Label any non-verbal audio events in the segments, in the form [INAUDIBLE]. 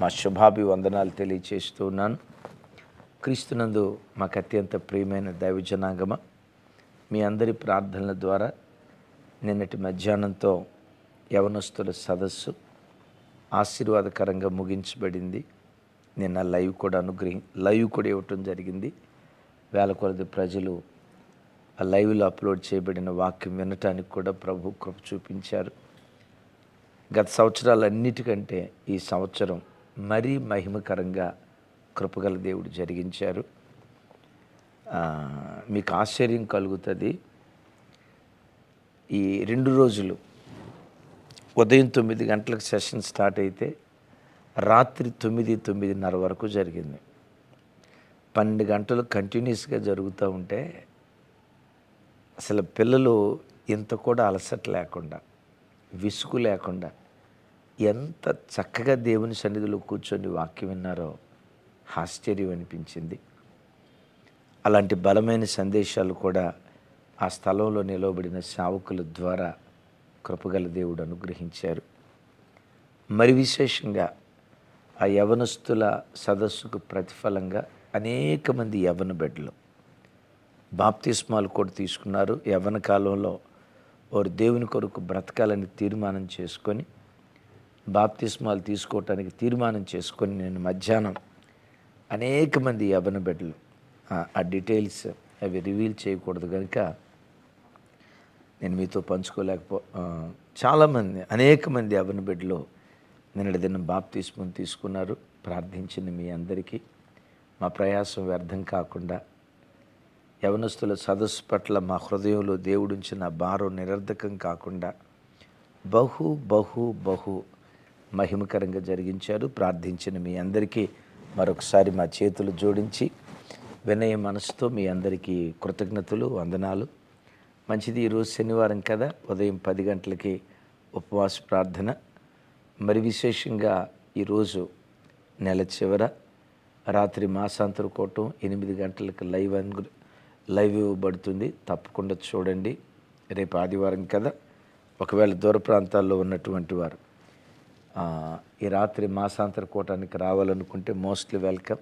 మా శుభాభివందనాలు తెలియచేస్తూ ఉన్నాను. క్రీస్తునందు మాకు అత్యంత ప్రియమైన దైవజనాగమ మీ అందరి ప్రార్థనల ద్వారా నిన్నటి మధ్యాహ్నంతో యవనస్తుల సదస్సు ఆశీర్వాదకరంగా ముగించబడింది. నిన్న లైవ్ కూడా అనుగ్రహి లైవ్ కూడా ఇవ్వటం జరిగింది. వేల కొలది ప్రజలు ఆ లైవ్లో అప్లోడ్ చేయబడిన వాక్యం వినటానికి కూడా ప్రభు కృప చూపించారు. గత సంవత్సరాలన్నిటికంటే ఈ సంవత్సరం మరీ మహిమకరంగా కృపగల దేవుడు జరిగించారు. మీకు ఆశ్చర్యం కలుగుతుంది. ఈ రెండు రోజులు ఉదయం తొమ్మిది గంటలకు సెషన్ స్టార్ట్ అయితే రాత్రి తొమ్మిది తొమ్మిదిన్నర వరకు జరిగింది. పన్నెండు గంటలు కంటిన్యూస్గా జరుగుతూ ఉంటే అసలు పిల్లలు ఇంత కూడా అలసట లేకుండా విసుగు లేకుండా ఎంత చక్కగా దేవుని సన్నిధిలో కూర్చొని వాక్యం విన్నారో ఆశ్చర్యం అనిపించింది. అలాంటి బలమైన సందేశాలు కూడా ఆ స్థలంలో నిలవబడిన సేవకుల ద్వారా కృపగల దేవుడు అనుగ్రహించారు. మరి విశేషంగా ఆ యవనస్తుల సదస్సుకు ప్రతిఫలంగా అనేక మంది యవన బిడ్డలు బాప్తిస్మాలు కూడా తీసుకున్నారు. యవన కాలంలో వారు దేవుని కొరకు బ్రతకాలని తీర్మానం చేసుకొని బాప్తిస్మాలు తీసుకోవటానికి తీర్మానం చేసుకొని నేను మధ్యాహ్నం అనేక మంది యవన బిడ్డలు ఆ- డీటెయిల్స్ అవి రివీల్ చేయకూడదు కనుక నేను మీతో పంచుకోలేకపో చాలామంది అనేక మంది యవన బిడ్డలు నిన్నటి దినం బాప్తిస్మం తీసుకున్నారు. ప్రార్థించిన మీ అందరికీ. మా ప్రయాసం వ్యర్థం కాకుండా యవనస్తుల సదస్సు పట్ల మా హృదయంలో దేవుడుంచిన భారం నిరర్ధకం కాకుండా బహు బహు బహు మహిమకరంగా జరిగించారు. ప్రార్థించిన మీ అందరికీ మరొకసారి మా చేతులు జోడించి వినయ మనసుతో మీ అందరికీ కృతజ్ఞతలు వందనాలు. మంచిది ఈరోజు శనివారం కదా ఉదయం పది గంటలకి ఉపవాస ప్రార్థన. మరి విశేషంగా ఈరోజు నెల చివర రాత్రి మాసాంతర కోటం ఎనిమిది గంటలకు లైవ్ అను లైవ్ ఇవ్వబడుతుంది. తప్పకుండా చూడండి. రేపు ఆదివారం కదా. ఒకవేళ దూర ప్రాంతాల్లో ఉన్నటువంటి వారు ఈ రాత్రి మాసాంతర కూటానికి రావాలనుకుంటే మోస్ట్లీ వెల్కమ్.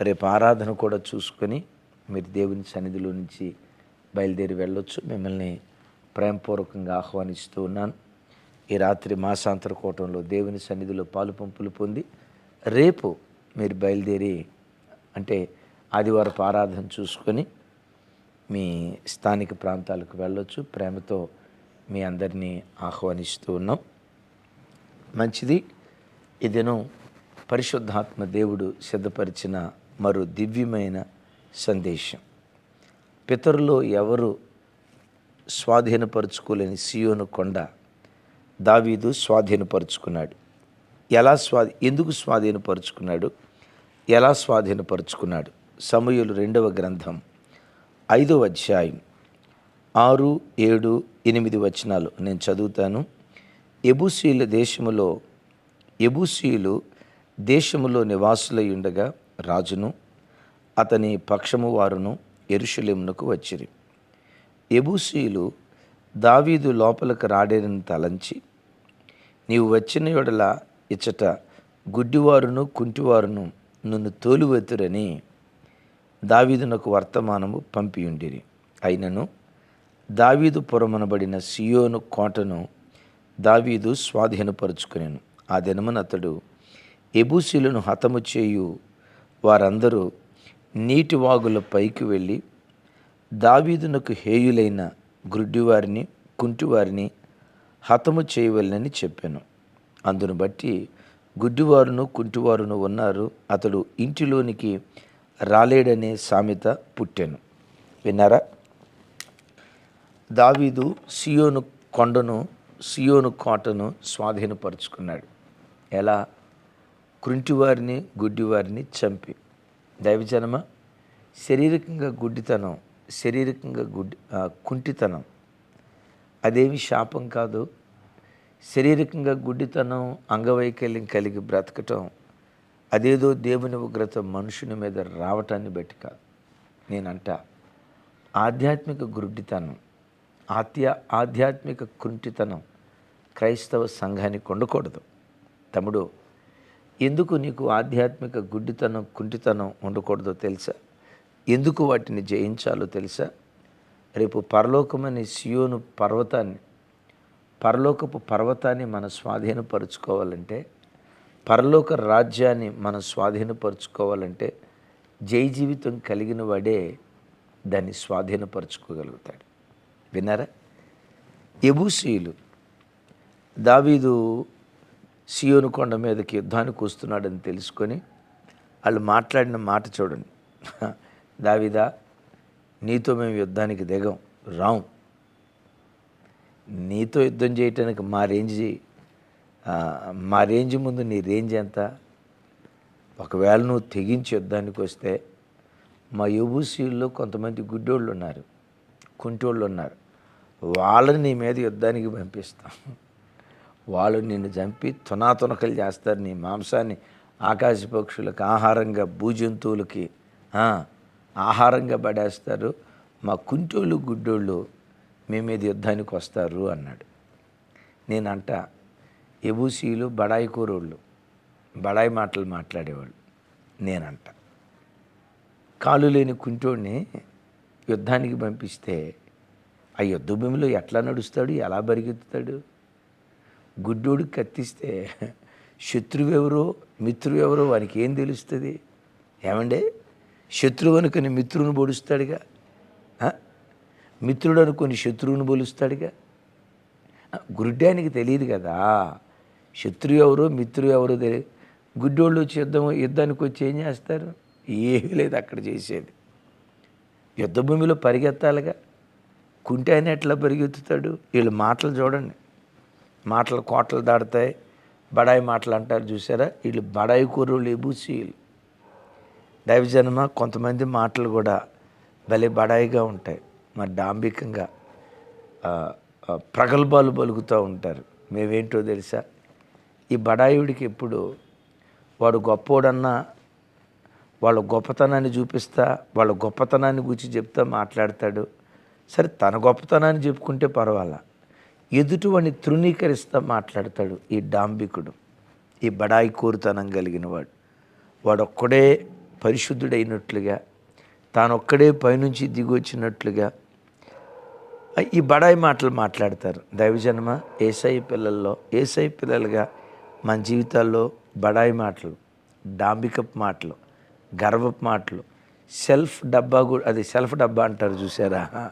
రేపు ఆరాధన కూడా చూసుకొని మీరు దేవుని సన్నిధిలో నుంచి బయలుదేరి వెళ్ళొచ్చు. మిమ్మల్ని ప్రేమపూర్వకంగా ఆహ్వానిస్తూ ఉన్నాను. ఈ రాత్రి మాసాంతర కూటంలో దేవుని సన్నిధిలో పాలు పంపులు పొంది రేపు మీరు బయలుదేరి అంటే ఆదివారపు ఆరాధన చూసుకొని మీ స్థానిక ప్రాంతాలకు వెళ్ళొచ్చు. ప్రేమతో మీ అందరినీ ఆహ్వానిస్తూ ఉన్నాం. మంచిది. ఈ దినం పరిశుద్ధాత్మ దేవుడు సిద్ధపరిచిన మరో దివ్యమైన సందేశం. పితరులో ఎవరు స్వాధీనపరుచుకోలేని సియోను కొండ దావీదు స్వాధీనపరుచుకున్నాడు. ఎలా స్వా ఎందుకు స్వాధీనపరుచుకున్నాడు? ఎలా స్వాధీనపరుచుకున్నాడు? సమయులు రెండవ గ్రంథం ఐదవ అధ్యాయం ఆరు ఏడు ఎనిమిది వచనాలు నేను చదువుతాను. ఎబుసీల దేశములో ఎబుసీలు దేశములో నివాసులై ఉండగా రాజును అతని పక్షము వారును ఎరుషులేమునకు వచ్చిరి. ఎబుసీలు దావీదు లోపలికి రాడేనని తలంచి నీవు వచ్చిన యొడల ఇచ్చట గుడ్డివారును కుంటివారును నన్ను తోలువెతురని దావీదునకు వర్తమానము పంపియుండిరి. అయినను దావీదు పురమనబడిన సియోను కోటను దావీదు స్వాధీనపరుచుకునేను. ఆ దినమున అతడు ఎబూసీలను హతము చేయు వారందరూ నీటి వాగుల పైకి వెళ్ళి దావీదునకు హేయులైన గ్రుడ్డివారిని కుంటివారిని హతము చేయవలనని చెప్పాను. అందును బట్టి గుడ్డివారును కుంటివారును ఉన్నారు. అతడు ఇంటిలోనికి రాలేడనే సామెత పుట్టాను. విన్నారా? దావీదు సియోను కొండను సియోను కోటను స్వాధీనపరుచుకున్నాడు. ఎలా? కృంటివారిని గుడ్డివారిని చంపి. దైవజనమ శారీరకంగా గుడ్డితనం శారీరకంగా గుడ్డి కుంటితనం. అదేమి శాపం కాదు. శారీరకంగా గుడ్డితనం అంగవైకల్యం కలిగి బ్రతకటం అదేదో దేవుని ఉగ్రత మనుషుని మీద రావటాన్ని బట్టి కాదు. నేనంట ఆధ్యాత్మిక గుడ్డితనం. ఆత్య ఆధ్యాత్మిక కుంటితనం క్రైస్తవ సంఘానికి ఉండకూడదు తమ్ముడు ఎందుకు నీకు ఆధ్యాత్మిక గుడ్డితనం కుంటితనం ఉండకూడదో తెలుసా? ఎందుకు వాటిని జయించాలో తెలుసా? రేపు పరలోకమని సియోను పర్వతాన్ని పరలోకపు పర్వతాన్ని మనం స్వాధీనపరుచుకోవాలంటే పరలోక రాజ్యాన్ని మనం స్వాధీనపరుచుకోవాలంటే జై జీవితం కలిగిన వాడే దాన్ని స్వాధీనపరుచుకోగలుగుతాడు. విన్నారా? ఎబూసీయులు. దావీదు సియోను కొండ మీదకి యుద్ధానికి వస్తున్నాడని తెలుసుకొని వాళ్ళు మాట్లాడిన మాట చూడండి. [LAUGHS] దావీదా నీతో మేము యుద్ధానికి దిగం రాం. నీతో యుద్ధం చేయటానికి మా రేంజ్ మా రేంజ్ ముందు నీ రేంజ్ ఎంత? ఒకవేళ నువ్వు తెగించి యుద్ధానికి వస్తే మా యూబూసీల్లో కొంతమంది గుడ్డోళ్ళు ఉన్నారు కుంటోళ్ళు ఉన్నారు. వాళ్ళని నీ మీద యుద్ధానికి పంపిస్తాం. వాళ్ళు నిన్ను చంపి తునాతునకలు చేస్తారు నీ మాంసాన్ని. ఆకాశ పక్షులకు ఆహారంగా భూజంతువులకి ఆహారంగా పడేస్తారు. మా కుంటోళ్ళు గుడ్డోళ్ళు మీ మీద యుద్ధానికి వస్తారు అన్నాడు. నేనంట ఎబూసీలు బడాయి కూరోళ్ళు బడాయి మాటలు మాట్లాడేవాళ్ళు. నేనంట కాలు లేని కుంటోడిని యుద్ధానికి పంపిస్తే ఆ యుద్ధ భూమిలో ఎట్లా నడుస్తాడు? ఎలా పరిగెత్తుతాడు గుడ్డోడు కత్తిస్తే శత్రువు ఎవరో మిత్రువు ఎవరో వానికి ఏం తెలుస్తుంది? ఏమండే? శత్రువు అనుకుని మిత్రుని పొడుస్తాడుగా మిత్రుడు అనుకుని శత్రువుని పొలుస్తాడుగా గుడ్డానికి తెలియదు కదా? శత్రువు ఎవరో మిత్రువు ఎవరో తెలియదు గుడ్డోళ్ళు వచ్చి యుద్ధం యుద్ధానికి వచ్చి ఏం చేస్తారు? ఏమీ లేదు అక్కడ చేసేది. యుద్ధ భూమిలో పరిగెత్తాలిగా? కుంటి ఆయన ఎట్లా పరిగెత్తుతాడు? వీళ్ళు మాటలు చూడండి. మాటలు కోటలు దాడతాయి బడాయి మాటలు అంటారు చూసారా? వీళ్ళు బడాయి కూరలు ఎబూసీలు. దైవజనమ? కొంతమంది మాటలు కూడా భలే బడాయిగా ఉంటాయి. మరి డాంబికంగా ప్రగల్భాలు పలుకుతూ ఉంటారు. మేమేంటో తెలుసా? ఈ బడాయుడికి ఎప్పుడు వాడు గొప్పోడన్నా వాళ్ళ గొప్పతనాన్ని చూపిస్తా వాళ్ళ గొప్పతనాన్ని గురించి చెప్తా మాట్లాడతాడు. సరే తన గొప్పతనాన్ని చెప్పుకుంటే పర్వాలా? ఎదుటివాడిని తృణీకరిస్తా మాట్లాడతాడు ఈ డాంబికుడు. ఈ బడాయి కోరుతనం కలిగిన వాడు. వాడొక్కడే పరిశుద్ధుడైనట్లుగా తానొక్కడే పైనుంచి దిగొచ్చినట్లుగా. ఈ బడాయి మాటలు మాట్లాడతారు. దైవజన్మ ఏసై పిల్లల్లో ఏసై పిల్లలుగా మన జీవితాల్లో బడాయి మాటలు డాంబికప్ మాటలు గర్వపు మాటలు సెల్ఫ్ డబ్బా కూడా అది సెల్ఫ్ డబ్బా అంటారు చూసారా?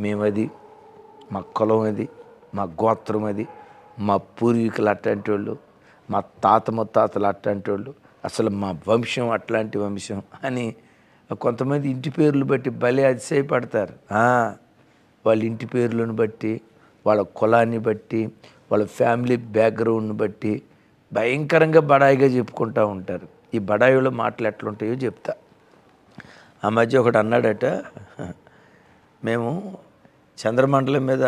మేమది మా కులం అది మా గోత్రం అది మా పూర్వీకులు అట్లాంటి వాళ్ళు మా తాత ముత్తాతలు అట్లాంటి వాళ్ళు అసలు మా వంశం అట్లాంటి వంశం అని కొంతమంది ఇంటి పేర్లు బట్టి భలే అతిశయపడతారు. వాళ్ళ ఇంటి పేర్లను బట్టి వాళ్ళ కులాన్ని బట్టి వాళ్ళ ఫ్యామిలీ బ్యాక్గ్రౌండ్ని బట్టి భయంకరంగా బడాయిగా చెప్పుకుంటూ ఉంటారు. ఈ బడాయిలో మాటలు ఎట్లుంటాయో చెప్తా. ఆ మధ్య ఒకడు అన్నాడట మేము చంద్రమండలం మీద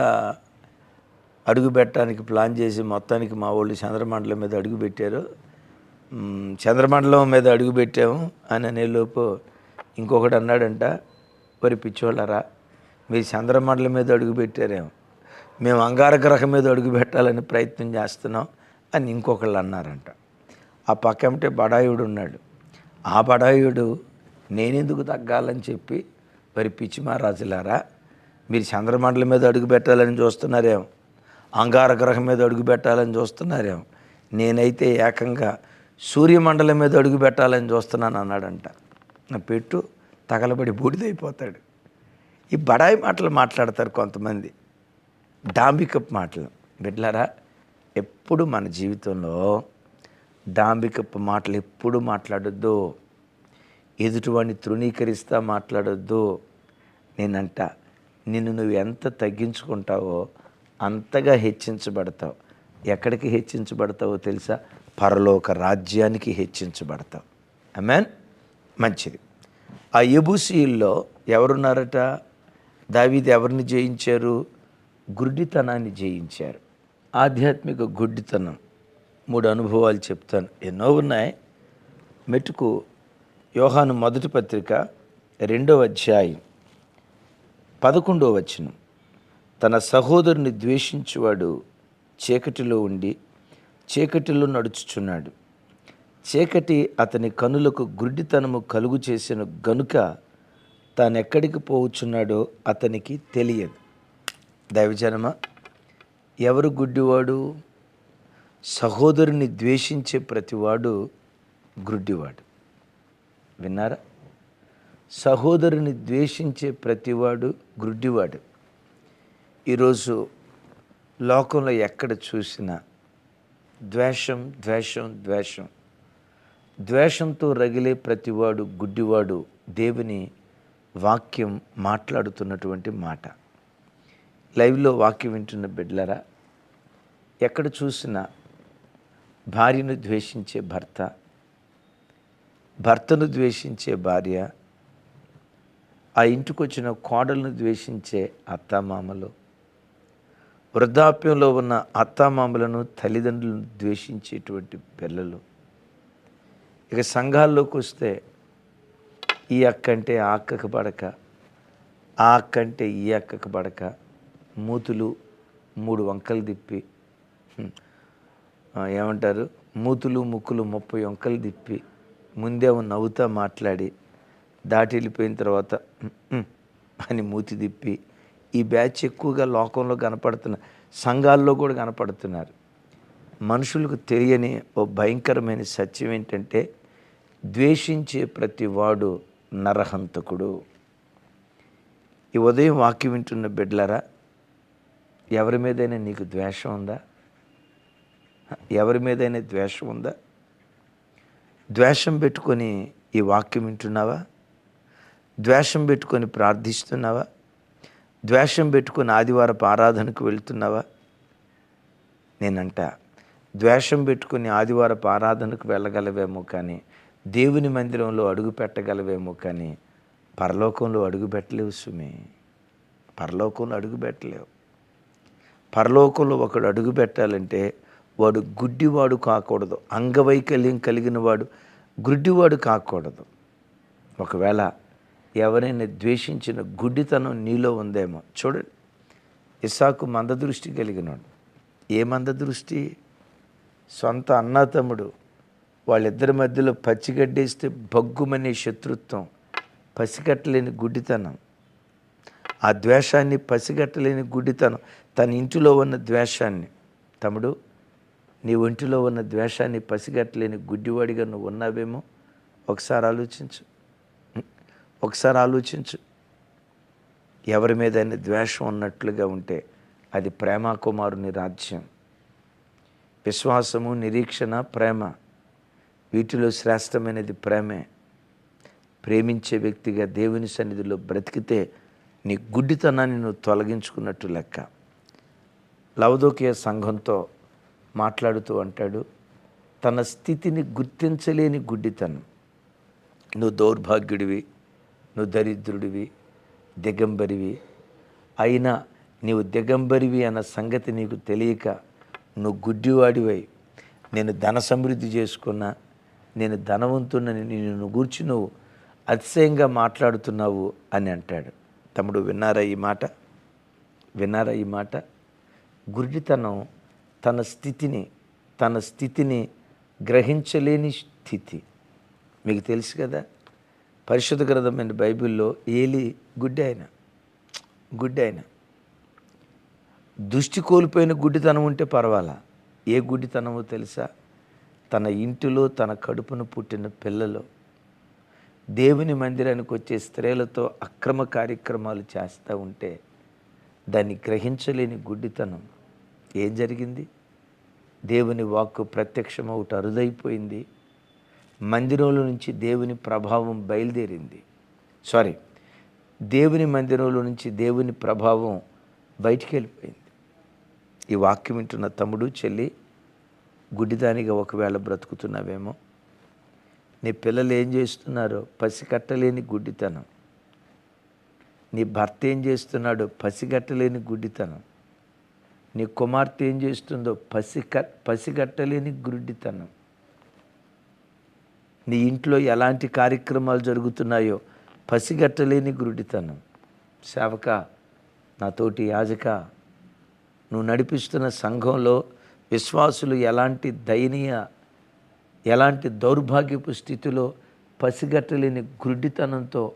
అడుగు పెట్టడానికి ప్లాన్ చేసి మొత్తానికి మా వాళ్ళు చంద్రమండలం మీద అడుగు పెట్టారు. చంద్రమండలం మీద అడుగు పెట్టాము అని అనేలోపు ఇంకొకటి అన్నాడంట మరి పిచ్చోళ్ళరా మీరు చంద్రమండలం మీద అడుగు పెట్టారేమో. మేము అంగారగ్రహం మీద అడుగు పెట్టాలని ప్రయత్నం చేస్తున్నాం అని ఇంకొకళ్ళు అన్నారంట. ఆ పక్కమంటే బడాయుడు ఉన్నాడు. ఆ బడాయుడు నేనెందుకు తగ్గాలని చెప్పి మరి పిచ్చి మహారాజులారా మీరు చంద్రమండలం మీద అడుగు పెట్టాలని చూస్తున్నారేమో అంగారగ్రహం మీద అడుగు పెట్టాలని చూస్తున్నారేమో నేనైతే ఏకంగా సూర్యమండలం మీద అడుగు పెట్టాలని చూస్తున్నాను అన్నాడంట. నా పెట్టు తగలబడి బూడిదైపోతాడు. ఈ బడాయి మాటలు మాట్లాడతారు కొంతమంది. డాంబికప్ మాటలు. బిడ్లారా ఎప్పుడు మన జీవితంలో డాంబికప్ మాటలు ఎప్పుడు మాట్లాడొద్దు. ఎదుటివాడిని తృణీకరిస్తా మాట్లాడొద్దు. నేనంట నిన్ను నువ్వు ఎంత తగ్గించుకుంటావో అంతగా హెచ్చించబడతావు. ఎక్కడికి హెచ్చించబడతావో తెలుసా? పరలోక రాజ్యానికి హెచ్చించబడతావు. అమెన్ మంచిది. ఆ ఎబుసీల్లో ఎవరున్నారట? దావీది ఎవరిని జయించారు? గుడ్డితనాన్ని జయించారు. ఆధ్యాత్మిక గుడ్డితనం. మూడు అనుభవాలు చెప్తాను. ఎన్నో ఉన్నాయి. మెట్టుకు యోహాను మొదటి పత్రిక రెండవ అధ్యాయం. పదకొండవ వచనం. తన సహోదరుని ద్వేషించువాడు చీకటిలో ఉండి చీకటిలో నడుచుచున్నాడు. చీకటి అతని కనులకు గుడ్డితనము కలుగు చేసిన గనుక తానెక్కడికి పోవచ్చున్నాడో అతనికి తెలియదు. దైవజనమ ఎవరు గుడ్డివాడు? సహోదరుని ద్వేషించే ప్రతివాడు గుడ్డివాడు. విన్నారా? సహోదరుని ద్వేషించే ప్రతివాడు గుడ్డివాడు. ఈరోజు లోకంలో ఎక్కడ చూసినా ద్వేషం ద్వేషం ద్వేషం. ద్వేషంతో రగిలే ప్రతివాడు గుడ్డివాడు దేవుని వాక్యం మాట్లాడుతున్నటువంటి మాట. లైవ్లో వాక్యం వింటున్న బిడ్లరా ఎక్కడ చూసినా భార్యను ద్వేషించే భర్త భర్తను ద్వేషించే భార్య ఆ ఇంటికి వచ్చిన కోడలను ద్వేషించే అత్తామామలు వృద్ధాప్యంలో ఉన్న అత్తామామలను తల్లిదండ్రులను ద్వేషించేటువంటి పిల్లలు. ఇక సంఘాల్లోకి వస్తే ఈ అక్క అంటే ఆ అక్కకు పడక ఆ అక్కంటే ఈ అక్కకు పడక మూతులు మూడు వంకలు తిప్పి ఏమంటారు? మూతులు ముక్కులు ముప్పై వంకలు తిప్పి ముందేమో నవ్వుతా మాట్లాడి దాటి వెళ్ళిపోయిన తర్వాత అని మూతి తిప్పి ఈ బ్యాచ్ ఎక్కువగా లోకంలో కనపడుతున్న సంఘాల్లో కూడా కనపడుతున్నారు. మనుషులకు తెలియని ఓ భయంకరమైన సత్యం ఏంటంటే ద్వేషించే ప్రతి వాడు నరహంతకుడు. ఈ ఉదయం వాక్యం వింటున్న బిడ్లరా ఎవరి మీదైనా నీకు ద్వేషం ఉందా? ఎవరి మీదైనా ద్వేషం ఉందా? ద్వేషం పెట్టుకొని ఈ వాక్యం వింటున్నావా? ద్వేషం పెట్టుకొని ప్రార్థిస్తున్నావా? ద్వేషం పెట్టుకొని ఆదివారపు ఆరాధనకు వెళ్తున్నావా? నేనంట ద్వేషం పెట్టుకుని ఆదివారపు ఆరాధనకు వెళ్ళగలవేమో కానీ దేవుని మందిరంలో అడుగు పెట్టగలవేమో కానీ పరలోకంలో అడుగు పెట్టలేవు సుమి. పరలోకంలో అడుగు పెట్టలేవు. పరలోకంలో ఒకడు అడుగు పెట్టాలంటే వాడు గుడ్డివాడు కాకూడదు. అంగవైకల్యం కలిగిన వాడు గుడ్డివాడు కాకూడదు. ఒకవేళ ఎవరైనా ద్వేషించిన గుడ్డితనం నీలో ఉందేమో చూడండి. ఇసాకు మందదృష్టి కలిగినాడు. ఏ మందదృష్టి? సొంత అన్నతమ్ముడు. వాళ్ళిద్దరి మధ్యలో పచ్చిగడ్డేస్తే బగ్గుమనే శత్రుత్వం పసిగట్టలేని గుడ్డితనం. ఆ ద్వేషాన్ని పసిగట్టలేని గుడ్డితనం తన ఇంటిలో ఉన్న ద్వేషాన్ని. తమ్ముడు నీ ఒంటిలో ఉన్న ద్వేషాన్ని పసిగట్టలేని గుడ్డివాడిగా నువ్వు ఉన్నావేమో? ఒకసారి ఆలోచించు. ఒకసారి ఆలోచించు. ఎవరి మీదైనా ద్వేషం ఉన్నట్లుగా ఉంటే అది ప్రేమ కుమారుని రాజ్యం. విశ్వాసము నిరీక్షణ ప్రేమ వీటిలో శ్రేష్టమైనది ప్రేమే. ప్రేమించే వ్యక్తిగా దేవుని సన్నిధిలో బ్రతికితే నీ గుడ్డితనాన్ని నువ్వు తొలగించుకున్నట్టు లెక్క. లవదోకియ సంఘంతో మాట్లాడుతూ అంటాడు తన స్థితిని గుర్తించలేని గుడ్డితనం. నువ్వు దౌర్భాగ్యుడివి నువ్వు దరిద్రుడివి దిగంబరివి. అయినా నీవు దిగంబరివి అన్న సంగతి నీకు తెలియక నువ్వు గుడ్డివాడివై నేను ధన సమృద్ధి చేసుకున్నా నేను ధనవంతున్నని నిన్ను గూర్చి నువ్వు అతిశయంగా మాట్లాడుతున్నావు అని అంటాడు. తమ్ముడు విన్నారా ఈ మాట? విన్నారా ఈ మాట? గురుడితనం తన స్థితిని తన స్థితిని గ్రహించలేని స్థితి. మీకు తెలుసు కదా పరిశుద్ధ గ్రంథమైన బైబిల్లో ఏలి గుడ్డి ఆయన. గుడ్డి ఆయన. దృష్టి కోల్పోయిన గుడ్డితనం ఉంటే పర్వాలా? ఏ గుడ్డితనమో తెలుసా? తన ఇంటిలో తన కడుపును పుట్టిన పిల్లలు దేవుని మందిరానికి వచ్చే స్త్రీలతో అక్రమ కార్యక్రమాలు చేస్తూ ఉంటే దాన్ని గ్రహించలేని గుడ్డితనం. ఏం జరిగింది? దేవుని వాక్కు ప్రత్యక్షమవుట అరుదైపోయింది. మందిరంలో నుంచి దేవుని ప్రభావం బయలుదేరింది. సారీ దేవుని మందిరంలో నుంచి దేవుని ప్రభావం బయటికి వెళ్ళిపోయింది. ఈ వాక్యం వింటున్న తమ్ముడు చెల్లి గుడ్డిదానిగా ఒకవేళ బ్రతుకుతున్నావేమో? నీ పిల్లలు ఏం చేస్తున్నారో? పసికట్టలేని గుడ్డితనం. నీ భర్త ఏం చేస్తున్నాడో? పసిగట్టలేని గుడ్డితనం. నీ కుమార్తె ఏం చేస్తుందో? పసిక పసిగట్టలేని గుడ్డితనం. నీ ఇంట్లో ఎలాంటి కార్యక్రమాలు జరుగుతున్నాయో పసిగట్టలేని గురుడితనం. సేవక నాతోటి యాజక నువ్వు నడిపిస్తున్న సంఘంలో విశ్వాసులు ఎలాంటి దయనీయ ఎలాంటి దౌర్భాగ్యపు స్థితిలో పసిగట్టలేని గుడ్డితనంతో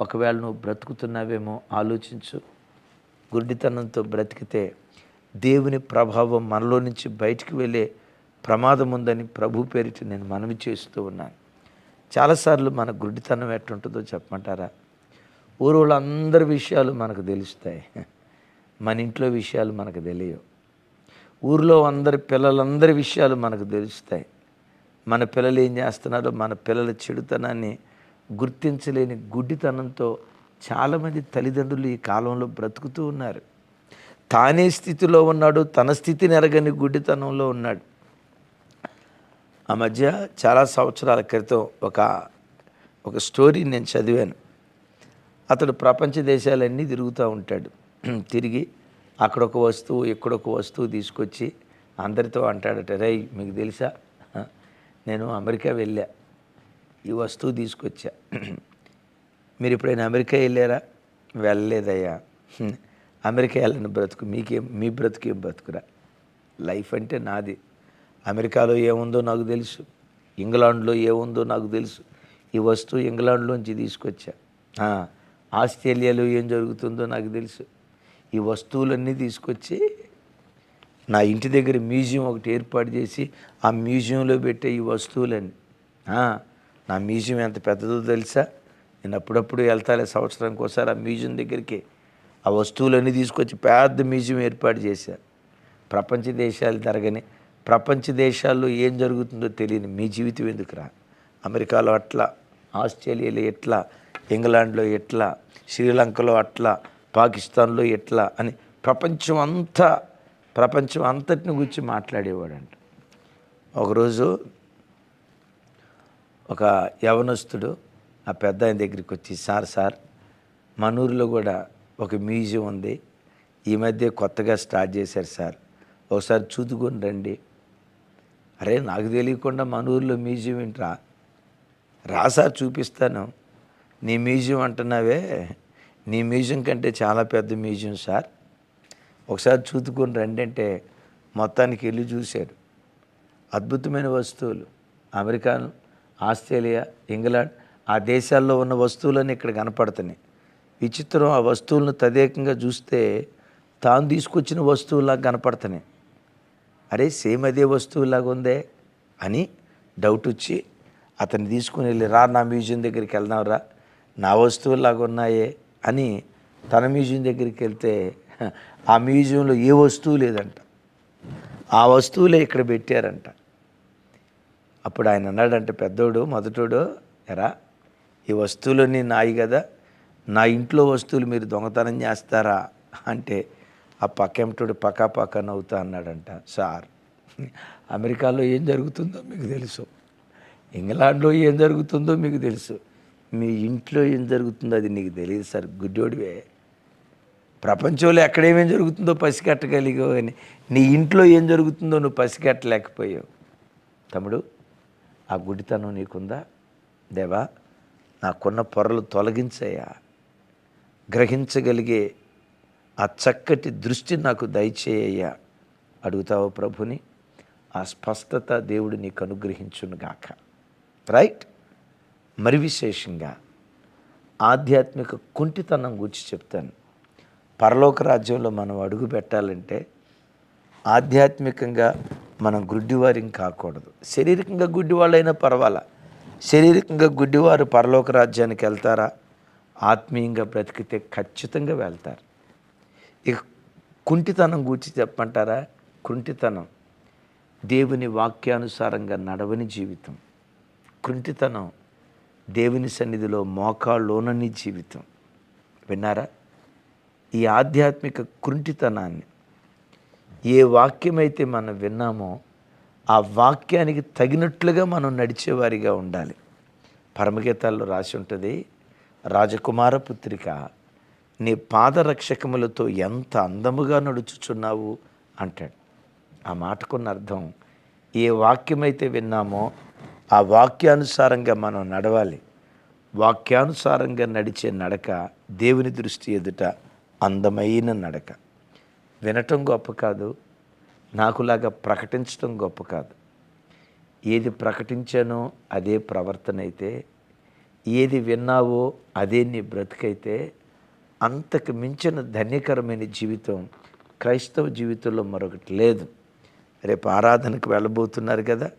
ఒకవేళ నువ్వు బ్రతుకుతున్నావేమో ఆలోచించు. గుడ్డితనంతో బ్రతికితే దేవుని ప్రభావం మనలో నుంచి బయటికి వెళ్ళే ప్రమాదం ఉందని ప్రభు పేరిట నేను మనవి చేస్తూ ఉన్నాను. చాలాసార్లు మన గుడ్డితనం ఎట్టుంటుందో చెప్పమంటారా? ఊరు వాళ్ళందరి విషయాలు మనకు తెలుస్తాయి. మన ఇంట్లో విషయాలు మనకు తెలియవు. ఊరిలో అందరి పిల్లలందరి విషయాలు మనకు తెలుస్తాయి. మన పిల్లలు ఏం చేస్తున్నారో మన పిల్లల చెడుతనాన్ని గుర్తించలేని గుడ్డితనంతో చాలామంది తల్లిదండ్రులు ఈ కాలంలో బ్రతుకుతూ ఉన్నారు. తానే స్థితిలో ఉన్నాడు తన స్థితిని ఎరగని గుడ్డితనంలో ఉన్నాడు. ఆ మధ్య చాలా సంవత్సరాల క్రితం ఒక ఒక స్టోరీ నేను చదివాను. అతడు ప్రపంచ దేశాలన్నీ తిరుగుతూ ఉంటాడు. తిరిగి అక్కడ ఒక వస్తువు ఇక్కడ ఒక వస్తువు తీసుకొచ్చి అందరితో అంటాడట రై మీకు తెలుసా? నేను అమెరికా వెళ్ళా. ఈ వస్తువు తీసుకొచ్చా. మీరు ఎప్పుడైనా అమెరికా వెళ్ళారా? వెళ్ళలేదయ్యా. అమెరికా వెళ్ళని బ్రతుకు. మీకేం మీ బ్రతుకేం బ్రతుకురా? లైఫ్ అంటే నాది. అమెరికాలో ఏముందో నాకు తెలుసు. ఇంగ్లాండ్లో ఏముందో నాకు తెలుసు. ఈ వస్తువు ఇంగ్లాండ్లోంచి తీసుకొచ్చా. ఆస్ట్రేలియాలో ఏం జరుగుతుందో నాకు తెలుసు. ఈ వస్తువులన్నీ తీసుకొచ్చి నా ఇంటి దగ్గర మ్యూజియం ఒకటి ఏర్పాటు చేసి ఆ మ్యూజియంలో పెట్టే ఈ వస్తువులన్నీ. నా మ్యూజియం ఎంత పెద్దదో తెలుసా? నేను అప్పుడప్పుడు వెళ్తాలే సంవత్సరానికి ఒకసారి ఆ మ్యూజియం దగ్గరికి. ఆ వస్తువులన్నీ తీసుకొచ్చి పెద్ద మ్యూజియం ఏర్పాటు చేశాను ప్రపంచ దేశాలు జరగని ప్రపంచ దేశాల్లో ఏం జరుగుతుందో తెలియని మీ జీవితం ఎందుకురా? అమెరికాలో అట్లా ఆస్ట్రేలియాలో ఎట్లా ఇంగ్లాండ్లో ఎట్లా శ్రీలంకలో అట్లా పాకిస్తాన్లో ఎట్లా అని ప్రపంచం అంతా ప్రపంచం అంతటిని గురించి మాట్లాడేవాడంట. ఒకరోజు ఒక యవనస్తుడు ఆ పెద్ద ఆయన దగ్గరికి వచ్చి సార్ సార్ మన ఊరిలో కూడా ఒక మ్యూజియం ఉంది. ఈ మధ్య కొత్తగా స్టార్ట్ చేశారు సార్. ఒకసారి చూదుకొని రండి. అరే నాకు తెలియకుండా మన ఊరిలో మ్యూజియం ఏంట్రా? రాసార్ చూపిస్తాను. నీ మ్యూజియం అంటున్నావే? నీ మ్యూజియం కంటే చాలా పెద్ద మ్యూజియం సార్. ఒకసారి చూసుకొని రండి అంటే మొత్తానికి వెళ్ళి చూశారు. అద్భుతమైన వస్తువులు. అమెరికా ఆస్ట్రేలియా ఇంగ్లాండ్ ఆ దేశాల్లో ఉన్న వస్తువులన్నీ ఇక్కడ కనపడుతున్నాయి. విచిత్రం ఆ వస్తువులను తదేకంగా చూస్తే తాను తీసుకొచ్చిన వస్తువులా కనపడుతున్నాయి. అరే సేమ్ అదే వస్తువులాగా ఉందే అని డౌట్ వచ్చి అతన్ని తీసుకుని వెళ్ళి రా నా మ్యూజియం దగ్గరికి వెళ్దాం రా. నా వస్తువులాగా ఉన్నాయే అని తన మ్యూజియం దగ్గరికి వెళ్తే ఆ మ్యూజియంలో ఏ వస్తువు లేదంట. ఆ వస్తువులే ఇక్కడ పెట్టారంట. అప్పుడు ఆయన అన్నాడంటే పెద్దోడు మొదటోడు ఎరా ఈ వస్తువులన్నీ నాయి కదా. నా ఇంట్లో వస్తువులు మీరు దొంగతనం చేస్తారా? అంటే ఆ పక్కెంటుడు పక్క పక్క నవ్వుతా అన్నాడంట సార్ అమెరికాలో ఏం జరుగుతుందో మీకు తెలుసు. ఇంగ్లాండ్లో ఏం జరుగుతుందో మీకు తెలుసు. మీ ఇంట్లో ఏం జరుగుతుందో అది నీకు తెలియదు సార్. గుడ్డోడివే. ప్రపంచంలో ఎక్కడేమేం జరుగుతుందో పసిగట్టగలిగావు అని. నీ ఇంట్లో ఏం జరుగుతుందో నువ్వు పసిగట్టలేకపోయావు. తమ్ముడు ఆ గుడితనం నీకుందా? దేవా నాకున్న పొరలు తొలగించయ్యా. గ్రహించగలిగే ఆ చక్కటి దృష్టి నాకు దయచేయ్యా. అడుగుతావు ప్రభుని? ఆ స్పష్టత దేవుడు నీకు అనుగ్రహించునుగాక రైట్ మరి విశేషంగా ఆధ్యాత్మిక కుంటితనం గురించి చెప్తాను. పరలోక రాజ్యంలో మనం అడుగు పెట్టాలంటే ఆధ్యాత్మికంగా మనం గుడ్డివారిం కాకూడదు. శారీరకంగా గుడ్డివాళ్ళైనా పర్వాలా. శారీరకంగా గుడ్డివారు పరలోక రాజ్యానికి వెళ్తారా? ఆత్మీయంగా బ్రతికితే ఖచ్చితంగా వెళ్తారు. ఇక కుంటితనం గురించి చెప్పమంటారా కుంటితనం. దేవుని వాక్యానుసారంగా నడవని జీవితం. కుంటితనం దేవుని సన్నిధిలో మోకాళ్ళలోనని జీవితం. విన్నారా? ఈ ఆధ్యాత్మిక కుంటితనాన్ని ఏ వాక్యమైతే మనం విన్నామో ఆ వాక్యానికి తగినట్లుగా మనం నడిచేవారిగా ఉండాలి. పరమగీతాల్లో రాసి ఉంటుంది రాజకుమార పుత్రిక నీ పాదరక్షకములతో ఎంత అందముగా నడుచుచున్నావు అంటాడు. ఆ మాటకున్న అర్థం ఏ వాక్యమైతే విన్నామో ఆ వాక్యానుసారంగా మనం నడవాలి. వాక్యానుసారంగా నడిచే నడక దేవుని దృష్టి ఎదుట అందమైన నడక. వినటం గొప్ప కాదు నాకులాగా ప్రకటించడం గొప్ప కాదు. ఏది ప్రకటించానో అదే ప్రవర్తన అయితే ఏది విన్నావో అదే నీ బ్రతికైతే అంతకు మించిన ధన్యకరమైన జీవితం క్రైస్తవ జీవితంలో మరొకటి లేదు. రేపు ఆరాధనకు వెళ్ళబోతున్నారు కదా?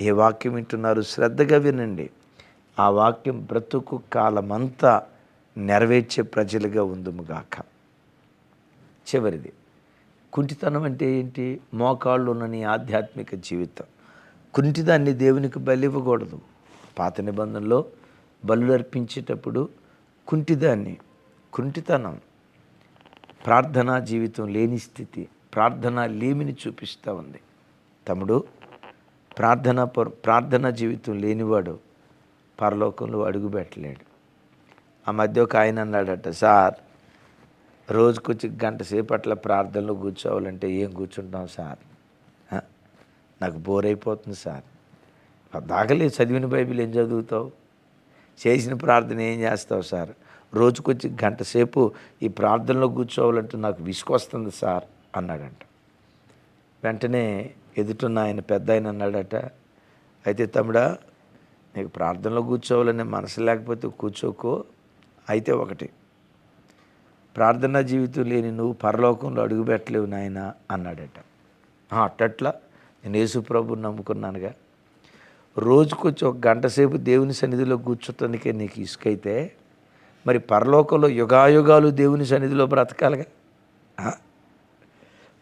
ఏ వాక్యం వింటున్నారు? శ్రద్ధగా వినండి. ఆ వాక్యం బ్రతుకు కాలమంతా నెరవేర్చే ప్రజలుగా ఉందుముగాక. చివరిది కుంటితనం అంటే ఏంటి? మోకాళ్ళు ఉన్న నీ ఆధ్యాత్మిక జీవితం. కుంటిదాన్ని దేవునికి బలి ఇవ్వకూడదు. పాత నిబంధనలో బలు అర్పించేటప్పుడు కుంటిదాన్ని కుంటితనం ప్రార్థనా జీవితం లేని స్థితి ప్రార్థన లేమిని చూపిస్తూ ఉంది. తమ్ముడు ప్రార్థన ప్రార్థన జీవితం లేనివాడు పరలోకంలో అడుగు పెట్టలేడు. ఆ మధ్య ఒక ఆయన అన్నాడట సార్ రోజుకొచ్చి గంట సేపు అట్లా ప్రార్థనలో కూర్చోవాలంటే ఏం కూర్చుంటాం సార్? నాకు బోర్ అయిపోతుంది సార్. దాకలే చదివిన బైబిల్ ఏం చదువుతావు? చేసిన ప్రార్థన ఏం చేస్తావు సార్? రోజుకొచ్చి గంట సేపు ఈ ప్రార్థనలో కూర్చోవాలంటే నాకు విసుకొస్తుంది సార్ అన్నాడంట. వెంటనే ఎదుటిన్న ఆయన పెద్ద ఆయన అన్నాడట అయితే తమ్ముడా నీకు ప్రార్థనలో కూర్చోవాలనే మనసు లేకపోతే కూర్చోకో అయితే ఒకటి. ప్రార్థనా జీవితం లేని నువ్వు పరలోకంలో అడుగుపెట్టలేవు నాయన అన్నాడట. అట్టట్లా. నేను యేసు ప్రభుని నమ్ముకున్నానుగా. రోజుకొచ్చి ఒక గంట సేపు దేవుని సన్నిధిలో కూర్చోటానికే నీకు ఇసుకైతే మరి పరలోకంలో యుగాయుగాలు దేవుని సన్నిధిలో బ్రతకాలిగా?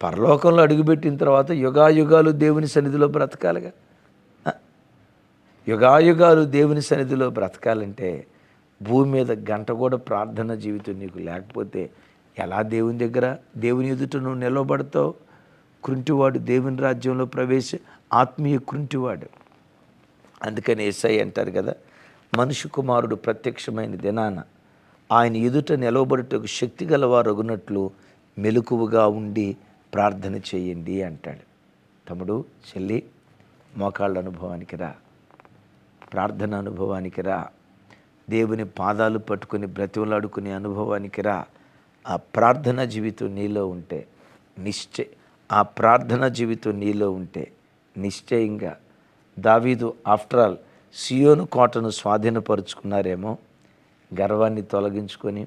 పరలోకంలో అడుగుపెట్టిన తర్వాత యుగాయుగాలు దేవుని సన్నిధిలో బ్రతకాలిగా? యుగాయుగాలు దేవుని సన్నిధిలో బ్రతకాలంటే భూమి మీద గంట కూడా ప్రార్థన జీవితం నీకు లేకపోతే ఎలా దేవుని దగ్గర? దేవుని ఎదుట నువ్వు నిలబడతావు. కృంటివాడు దేవుని రాజ్యంలో ప్రవేశ ఆత్మీయ కృంటివాడు. అందుకని ఎస్ఐ అంటారు కదా మనుషు కుమారుడు ప్రత్యక్షమైన దినాన ఆయన ఎదుట నిలవబడుటకు శక్తి గలవారగునట్లు మెలకువగా ఉండి ప్రార్థన చేయండి అంటాడు. తమ్ముడు చెల్లి మోకాళ్ళ అనుభవానికి రా. ప్రార్థన అనుభవానికి రా. దేవుని పాదాలు పట్టుకుని బ్రతిమలాడుకునే అనుభవానికి రా. ఆ ప్రార్థన జీవితం నీలో ఉంటే నిశ్చయ ఆ ప్రార్థన జీవితం నీలో ఉంటే నిశ్చయంగా. దావీదు ఆఫ్టర్ ఆల్ సియోను కోటను స్వాధీనపరుచుకున్నారేమో? గర్వాన్ని తొలగించుకొని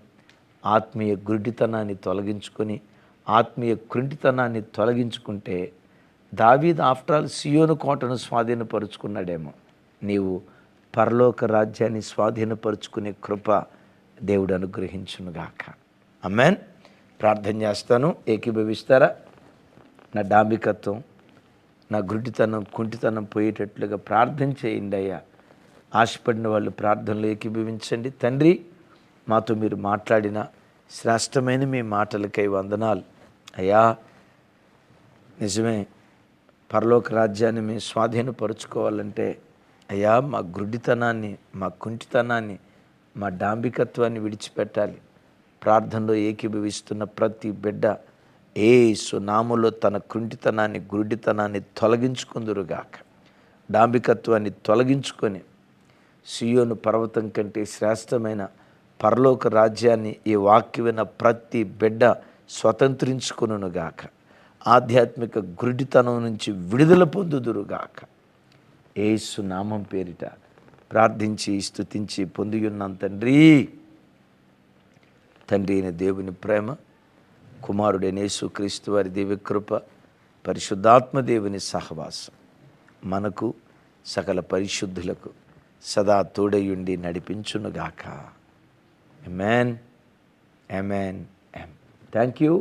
ఆత్మీయ గుడ్డితనాన్ని తొలగించుకొని ఆత్మీయ కృంటితనాన్ని తొలగించుకుంటే దావీద్ ఆఫ్టర్ ఆల్ సియోను కోటను స్వాధీనపరుచుకున్నాడేమో. నీవు పరలోక రాజ్యాన్ని స్వాధీనపరుచుకునే కృప దేవుడు అనుగ్రహించునుగాక అమ్మాన్ ప్రార్థన చేస్తాను. ఏకీభవిస్తారా? నా డాంబికత్వం నా గుడ్డితనం కుంటితనం పోయేటట్లుగా ప్రార్థన చేయండి అయ్యా. ఆశపడిన వాళ్ళు ప్రార్థనలో ఏకీభవించండి. తండ్రి మాతో మీరు మాట్లాడిన శ్రేష్టమైన మీ మాటలకై వందనాలు. అయ్యా నిజమే పరలోక రాజ్యాన్ని మేము స్వాధీనపరుచుకోవాలంటే అయ్యా మా గుడ్డితనాన్ని మా కుంటితనాన్ని మా డాంబికత్వాన్ని విడిచిపెట్టాలి. ప్రార్థనలో ఏకీభవిస్తున్న ప్రతి బిడ్డ ఏ సునాములో తన కుంటితనాన్ని గురుడితనాన్ని తొలగించుకుందురుగాక. డాంబికత్వాన్ని తొలగించుకొని సియోను పర్వతం కంటే శ్రేష్టమైన పరలోక రాజ్యాన్ని ఈ వాక్యమైన ప్రతి బిడ్డ స్వతంత్రించుకునుగాక ఆధ్యాత్మిక గురుడితనం నుంచి విడుదల పొందుదురుగాక. ఏసు నామం పేరిట ప్రార్థించి స్థుతించి పొందియున్నాం తండ్రి. తండ్రి అయిన దేవుని ప్రేమ కుమారుడైన యేసుక్రీస్తు వారి దివ్యకృప పరిశుద్ధాత్మ దేవుని సహవాసం. మనకు సకల పరిశుద్ధులకు సదా తోడయుండి నడిపించునుగాక. ఎమెన్ ఎమెన్ ఎమ్ థ్యాంక్ యూ